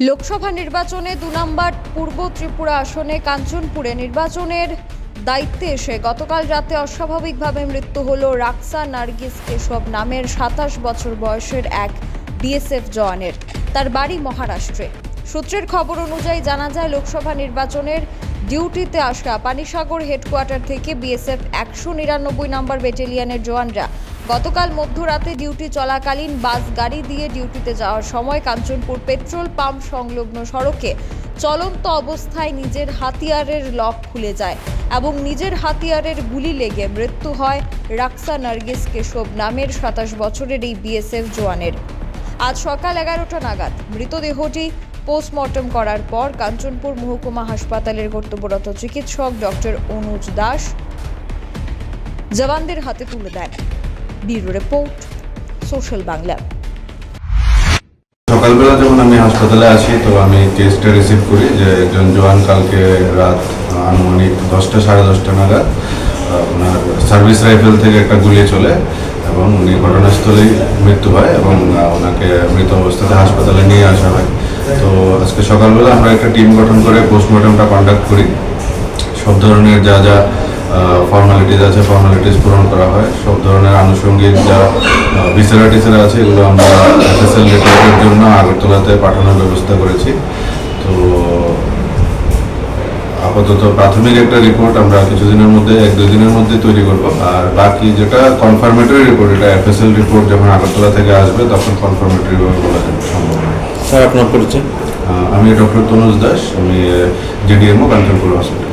লোকসভা নির্বাচনে দু নম্বর পূর্ব ত্রিপুরা আসনে কাঞ্চনপুরে নির্বাচনের দায়িত্বে এসে গতকাল রাতে অস্বাভাবিকভাবে মৃত্যু হল রাক্সা নার্গিস কেশব নামের সাতাশ বছর বয়সের এক বিএসএফ জওয়ানের। তার বাড়ি মহারাষ্ট্রে। সূত্রের খবর অনুযায়ী জানা যায়, লোকসভা নির্বাচনের ডিউটিতে আসা পানিসাগর হেডকোয়ার্টার থেকে বিএসএফ একশো নিরানব্বই নম্বর ব্যাটালিয়নের জওয়ানরা গতকাল মধ্যরাতে ডিউটি চলাকালীন বাস গাড়ি দিয়ে ডিউটিতে যাওয়ার সময় কাঞ্চনপুর পেট্রোল পাম্প সংলগ্ন সড়কে চলন্ত অবস্থায় নিজের হাতিয়ারের লক খুলে যায় এবং নিজের হাতিয়ারের গুলি লেগে মৃত্যু হয় রাক্সা নার্গিস কেশব নামের সাতাশ বছরের এই বিএসএফ জওয়ানের। আজ সকাল এগারোটা নাগাদ মৃতদেহটি পোস্টমর্টম করার পর কাঞ্চনপুর মহকুমা হাসপাতালের কর্তব্যরত চিকিৎসক ডক্টর অনুজ দাস জওয়ানদের হাতে তুলে দেন। Bureau report, social Bangla. সকালবেলা যখন আমি হাসপাতালে আসি তো আমি টেস্টটা রিসিভ করি যে একজন জওয়ান কালকে রাত, আনুমানিক দশটা, সাড়ে দশটা নাগাদ ওনার সার্ভিস রাইফেল থেকে একটা গুলি চলে এবং উনি ঘটনাস্থলেই মৃত্যু হয় এবং ওনাকে মৃত অবস্থাতে হাসপাতালে নিয়ে আসা হয়। তো আজকে সকালবেলা আমরা একটা টিম গঠন করে পোস্টমর্টমটা কন্ডাক্ট করি। সব ধরনের যা যা ফর্মালিটিস আছে ফর্মালিটিস পূরণ করা হয়। সব ধরনের আনুষঙ্গিক যা ভিসেরা টিসেরা আছে এগুলো আমরা এফএসএল রিপোর্টের জন্য আগরতলাতে পাঠানোর ব্যবস্থা করেছি। তো আপাতত প্রাথমিক একটা রিপোর্ট আমরা কিছুদিনের মধ্যে এক দুই দিনের মধ্যে তৈরি করব। আর বাকি যেটা কনফার্মেটরি রিপোর্ট এটা এফএসএল রিপোর্ট যখন আগরতলা থেকে আসবে তখন কনফার্মেটরি ভাবে বলা যাবে সম্ভব স্যার আপনার পরিচয়? আমি ডক্টর তনুজ দাস আমি GDMO Kanchanpur hospital